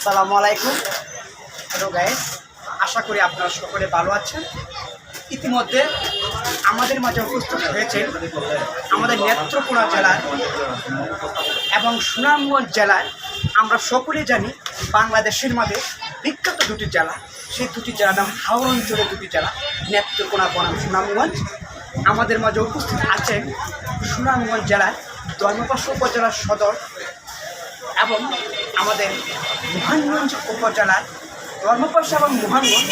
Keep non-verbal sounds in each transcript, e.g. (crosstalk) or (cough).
আসসালামু আলাইকুম। Hello guys আশা করি আপনারা সকলে ভালো আছেন। ইতিমধ্যে আমাদের মাঝে উপস্থিত হয়েছেন আমাদের নেত্রকোনা জেলার এবং সুনামগঞ্জ জেলার, আমরা সকলে জানি বাংলাদেশের মাঝে বিখ্যাত দুটি জেলা। সেই দুটি জেলার নাম হাওড় অঞ্চলের দুটি জেলা, নেত্রকোনা বনাম সুনামগঞ্জ। আমাদের মাঝে উপস্থিত আছেন সুনামগঞ্জ জেলার ধর্মপাশ উপজেলার সদর এবং আমাদের মোহনগঞ্জ উপজেলার ধর্মপাশা এবং মোহনগঞ্জ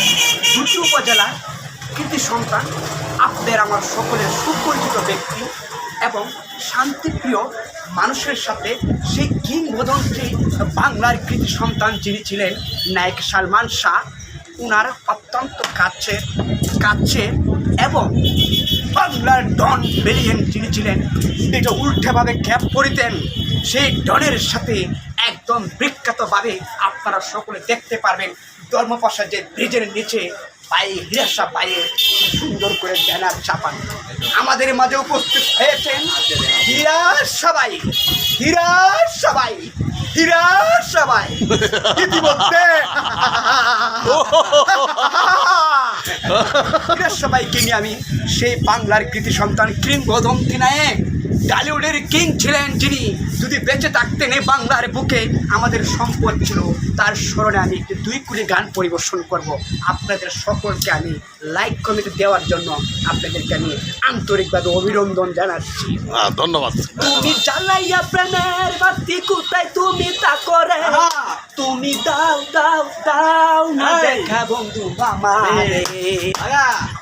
দুটি উপজেলার কৃতি সন্তান, আপনাদের আমার সকলের সুপরিচিত ব্যক্তি এবং শান্তিপ্রিয় মানুষের সাথে সেই কিংবদন্তি বাংলার কৃতি সন্তান যিনি ছিলেন নায়ক সালমান শাহ, উনার অত্যন্ত কাছে কাছে এবং বাংলার ডন বেরিয়েন যিনি ছিলেন এটা উল্টেভাবে ক্যাপ করিতেন, সেই ডনের সাথে একদম বিখ্যাতভাবে আপনারা সকলে দেখতে পারবেন ধর্মপাশা যে ব্রিজের নিচে পায়ে হিরাসা পায়ে সুন্দর করে ব্যানার চাপান। আমাদের মাঝে উপস্থিত হয়েছেন হীরা সবাই হীরা সবাই হীরা সবাই ইতিমধ্যে (laughs) সবাইকে নিয়ে আমি সেই বাংলার কৃতি সন্তান কিংবদন্তি নায়ক টালিউডের কিং ছিলেন যিনি যদি বেঁচে থাকতেন এই বাংলার বুকে আমাদের সম্পদ ছিল। তার স্মরণে আমি একটি দুই কুড়ি গান পরিবেশন করব। আপনাদের সকলকে আমি লাইক কমেন্ট দেওয়ার জন্য আপনাদেরকে আমি আন্তরিকভাবে অভিনন্দন জানাচ্ছি। ধন্যবাদ। তুমি জ্বালাইয়া প্রেমের বাতি কোথায়? তুমি তা করে। তুমি দাও দাও দাও না দেখা বন্ধু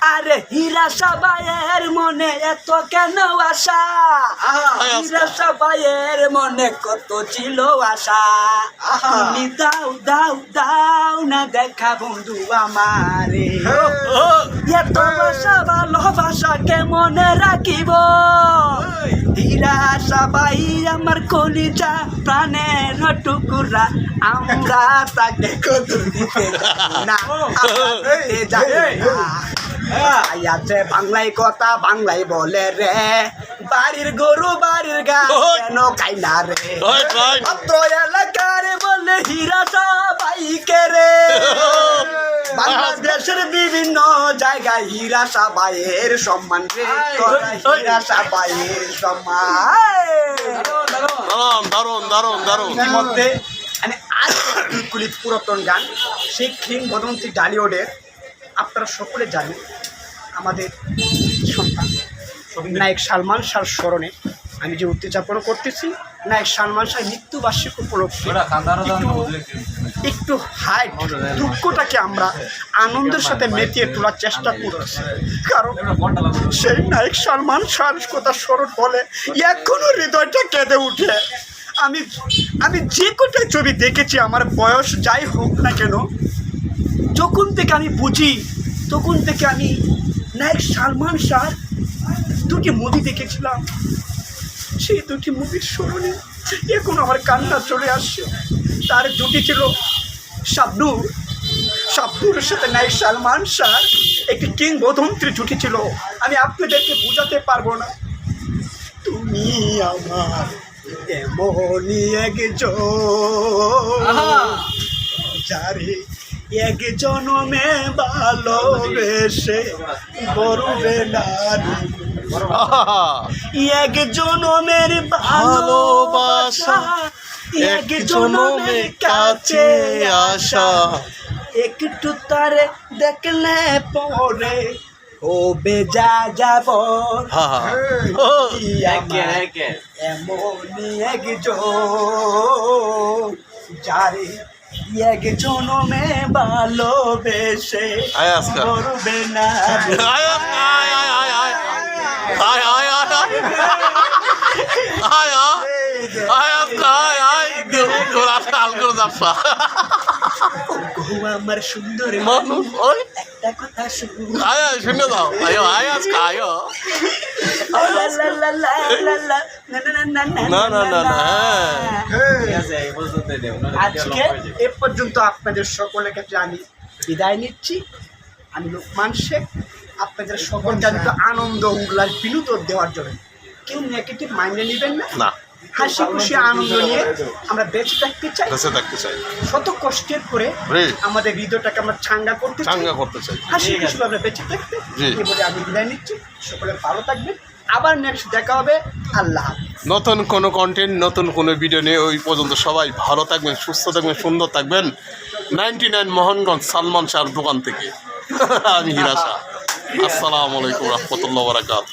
আরে হীরা সাবাইয়ের মনে এত কেন আশা? হীরা সাবাইয়ের মনে কত ছিল আশা? তুমি দাও দাও দাও না দেখা বন্ধু আমারে। এত ভাষা ভালোবাসা কেমনে রাখিব? হীরা সবাই আমার কলিজা প্রাণের টুকুরা। আমরা তাকে কত দিতে (laughs) না। আছে বাংলায় কথা বাংলায় বলে রে। বাড়ির গরু বাড়ির গা। কেন খাই না রে. অত্র এলাকার বলে হীরা সবাইকে রে। (laughs) বাংলাদেশের বিভিন্ন জায়গায় হীরা সাবাইয়ের সম্মান রে। হীরা সাবাইয়ের সম্মান। দারুণ দারুণ দারুণ ইতিমধ্যে আমি আজ পুরাতন গান সেই কিংবদন্তি ডালিউডের আপনারা সকলে জানেন আমাদের সন্তান নায়ক সালমান শাহর স্মরণে আমি যে উদযাপন করতেছি নায়ক সালমান শাহ মৃত্যুবার্ষিক উপলক্ষে একটু হাইট দুঃখটাকে আমরা আনন্দের সাথে মেতিয়ে তোলার চেষ্টা করতেছি কারণ সেই নায়ক সালমান শাহর কথা স্মরণ বলে এখনও হৃদয়টা কেঁদে উঠে। আমি আমি যে কটা ছবি দেখেছি আমার বয়স যাই হোক না কেন যখন থেকে আমি বুঝি তখন থেকে আমি নায়ক সালমান শাহর দুটি মুভি দেখেছিলাম। সেই দুটি মুভির স্মরণে এখন আমার কান্না চলে আসছে তার দুটি ছিল শাবনুর। শাবনুরের সাথে নায়ক সালমান শাহ একটি কিংবদন্তির জুটি ছিল। আমি আপনাদেরকে বোঝাতে পারব না। তুমি আমার এমনই একজন যারে এক জনমে ভালোবেসে বড়বে নারী। এক জনমের ভালোবাসা এক জনমের কাছে আসা। একটু তারে দেখলে পরে ও বেজা যাব? এমনই একজন যারে এক জনমে ভালোবেসে আয় আজকা। করবে না আয় আয় আয় আয় আয় আয় আয় আয় আয় আয় আজকে আয় আয় গোলা কাল করে যাচ্ছা গো আমার সুন্দর মানুষ ওই একটা কথা শুন আয় আয় শুনে দাও আয় আয় আজকে আয় না না না না হ্যাঁ আজকে এ পর্যন্ত আপনাদের সকলের কাছে আমি বিদায় নিচ্ছি আমি লোকমান শেখ আপনাদের সকলকে আমি আনন্দ উল্লাস বিনোদন দেওয়ার জন্য কেউ নেগেটিভ মাইন্ডে নেবেন না না হাসি খুশি আনন্দ নিয়ে আমরা বেঁচে থাকতে চাই। বেঁচে থাকতে চাই। শত কষ্টের করে আমাদের হৃদয়টাকে আমরা চাঙ্গা করতে চাই। চাঙ্গা করতে চাই। হাসি খুশি আমরা বেঁচে থাকতে। জি। এই বলে আমি বিদায় নিচ্ছি। সকলে ভালো থাকবেন। আবার নেক্সট দেখা হবে। আল্লাহ নতুন কোনো কন্টেন্ট নতুন কোনো ভিডিও নিয়ে ওই পর্যন্ত সবাই ভালো থাকবেন সুস্থ থাকবেন সুন্দর থাকবেন। নাইনটি নাইন মোহনগঞ্জ সালমান শাহর দোকান থেকে। (laughs) আমি হিরাশা আসসালামু আলাইকুম রহমতুল্লাহ বারাকাত